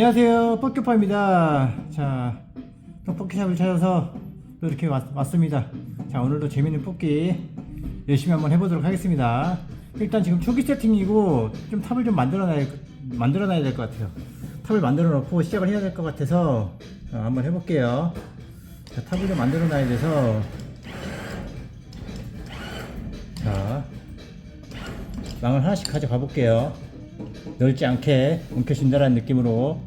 안녕하세요. 뻑큐파입니다. 자또 뽑기샵을 찾아서 또 이렇게 왔, 왔습니다. 자 오늘도 재밌는 뽑기 열심히 한번 해보도록 하겠습니다. 일단 지금 초기 세팅이고 좀 탑을 좀 만들어 놔야 만들어 놔야 될 것 같아요. 탑을 만들어 놓고 시작을 해야 될 것 같아서 자, 한번 해볼게요. 자, 탑을 좀 만들어 놔야 돼서. 자 망을 하나씩 가져가 볼게요 넓지 않게 움켜쥔다라는 느낌으로.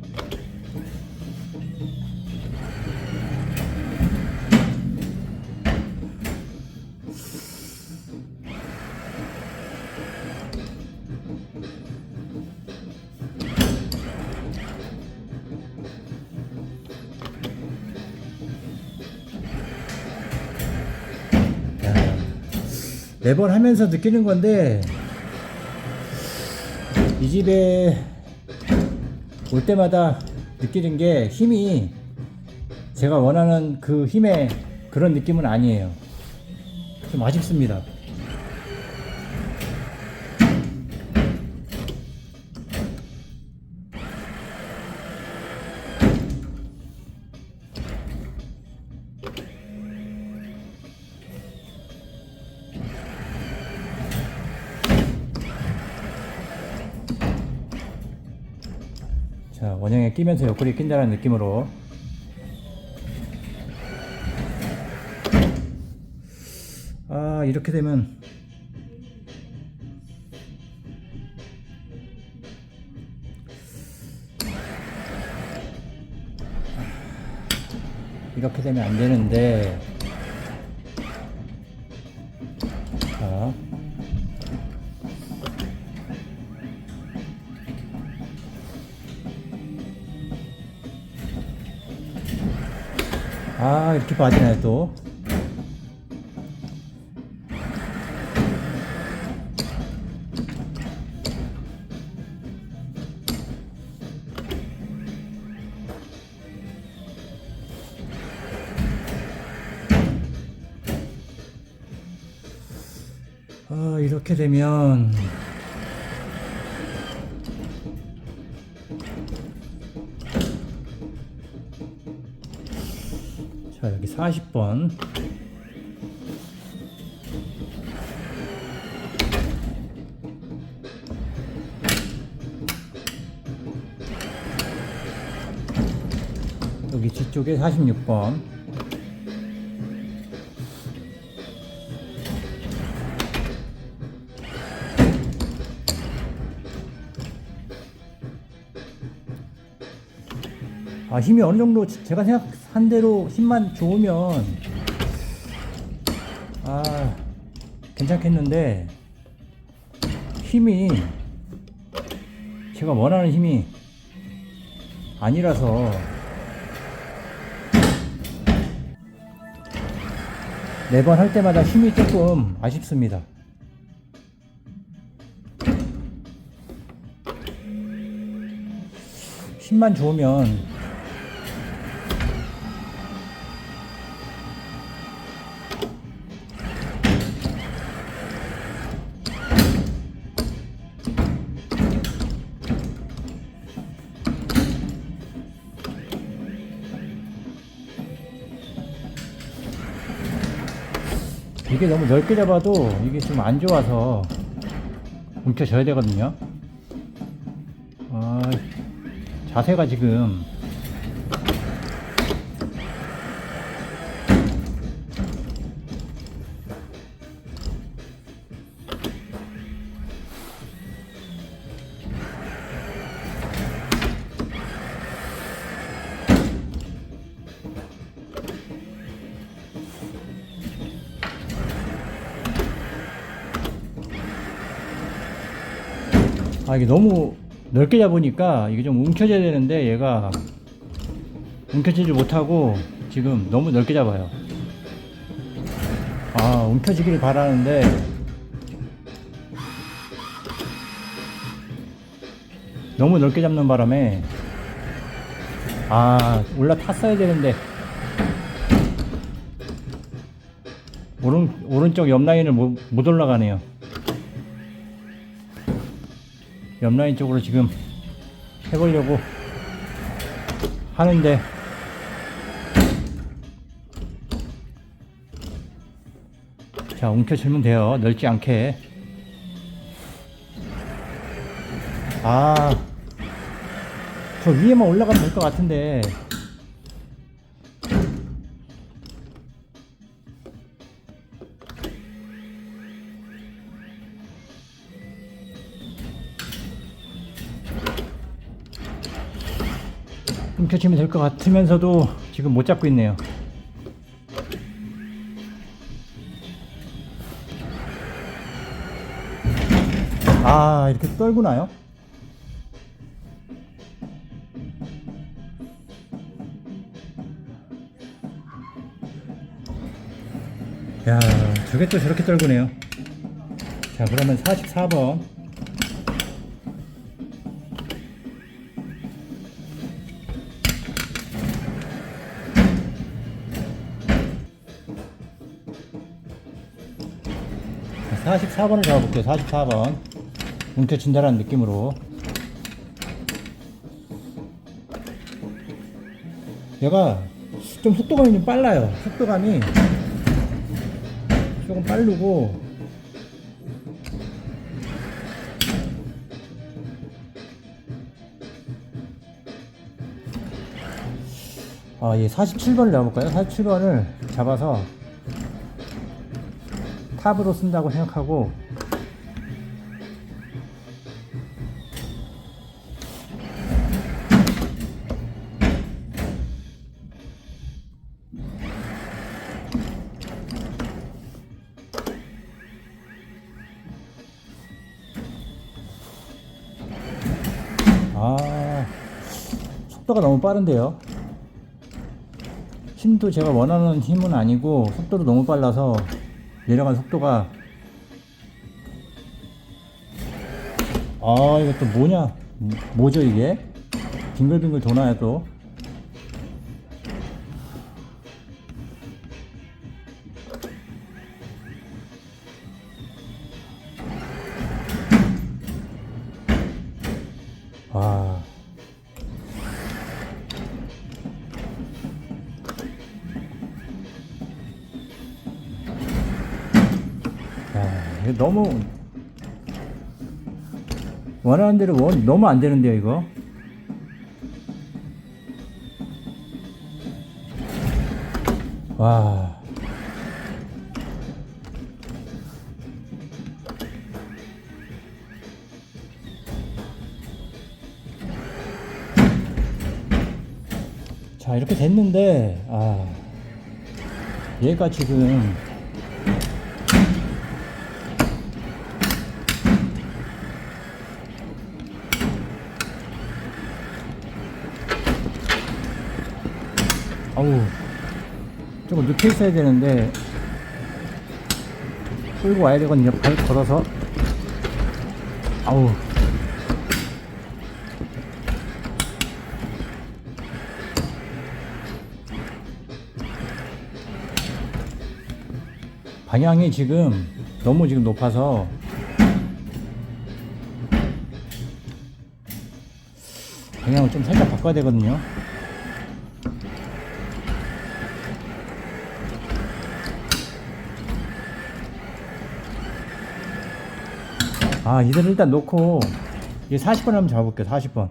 매번 하면서 느끼는 건데 이 집에 올 때마다 느끼는 게 힘이 제가 원하는 그 힘의 그런 느낌은 아니에요. 좀 아쉽습니다. 자, 원형에 끼면서 옆구리 낀다는 느낌으로. 아, 이렇게 되면. 이렇게 되면 안 되는데 아 이렇게 빠지네 또. 아, 이렇게 되면 자, 여기 40번. 여기 뒤쪽에 46번. 아, 힘이 어느 정도 제가 생각 한 대로 힘만 좋으면 아, 괜찮겠는데 힘이 제가 원하는 힘이 아니라서 매번 할 때마다 힘이 조금 아쉽습니다. 힘만 좋으면 이게 너무 넓게 잡아도 이게 좀 안 좋아서 움켜져야 되거든요. 아, 자세가 지금 아 이게 너무 넓게 잡으니까 이게 좀 움켜져야 되는데 얘가 움켜지지 못하고 지금 너무 넓게 잡아요. 아 움켜지길 바라는데. 너무 넓게 잡는 바람에 아 올라탔어야 되는데. 오른, 오른쪽 옆 라인을 못, 못 올라가네요 옆라인 쪽으로 지금 해보려고 하는데. 자 움켜쥐면 돼요. 넓지 않게. 아, 저 위에만 올라가면 될 것 같은데. 움켜쥐면 될 것 같으면서도 지금 못 잡고 있네요. 아, 이렇게 떨구나요? 야, 저게 또 저렇게 떨구네요. 자, 그러면 44번. 44번을 잡아볼게요. 44번. 움켜진다라는 느낌으로. 얘가 좀 속도감이 좀 빨라요. 속도감이 조금 빠르고 아, 예, 47번을 잡아볼까요? 47번을 잡아서 탑으로 쓴다고 생각하고 아, 속도가 너무 빠른데요. 힘도 제가 원하는 힘은 아니고 속도도 너무 빨라서 내려간 속도가. 아 이것도 뭐냐? 뭐죠 이게? 빙글빙글 도나요 또 너무 원하는 대로 원 너무 안 되는데요, 이거. 와. 자, 이렇게 됐는데 아. 얘가 지금 아우. 조금 늦게 있어야 되는데 끌고 와야 되거든요. 발 걸어서. 아우. 방향이 지금 너무 지금 높아서 방향을 좀 살짝 바꿔야 되거든요 아 이대로 일단 놓고 이게 40번 한번 잡아볼게요 40번.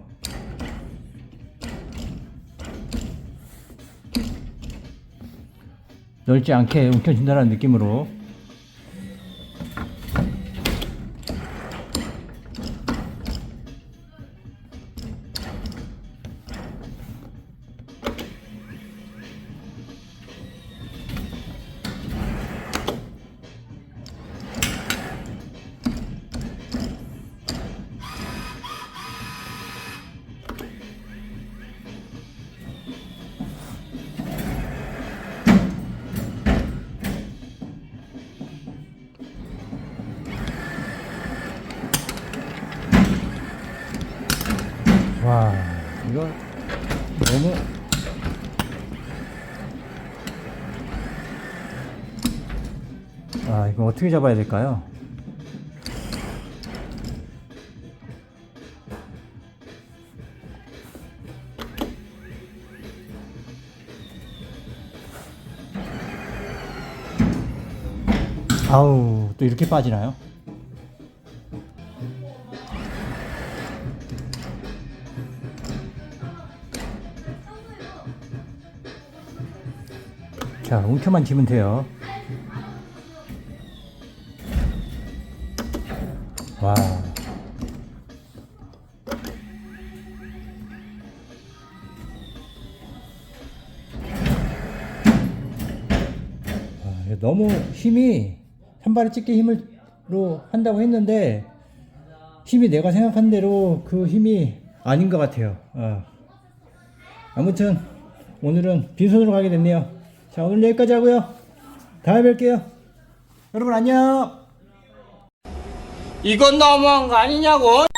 넓지 않게 움켜진다는 느낌으로 와 이거 너무 아 이거 어떻게 잡아야 될까요? 아우 또 이렇게 빠지나요? 자 움켜만 쥐면 돼요 와 아, 너무 힘이 산발에 찍기 힘으로 한다고 했는데 힘이 내가 생각한 대로 그 힘이 아닌 것 같아요. 어. 아무튼 오늘은 빈손으로 가게 됐네요. 자 오늘 여기까지 하고요. 다음에 뵐게요. 여러분 안녕. 이건 너무한 거 아니냐고?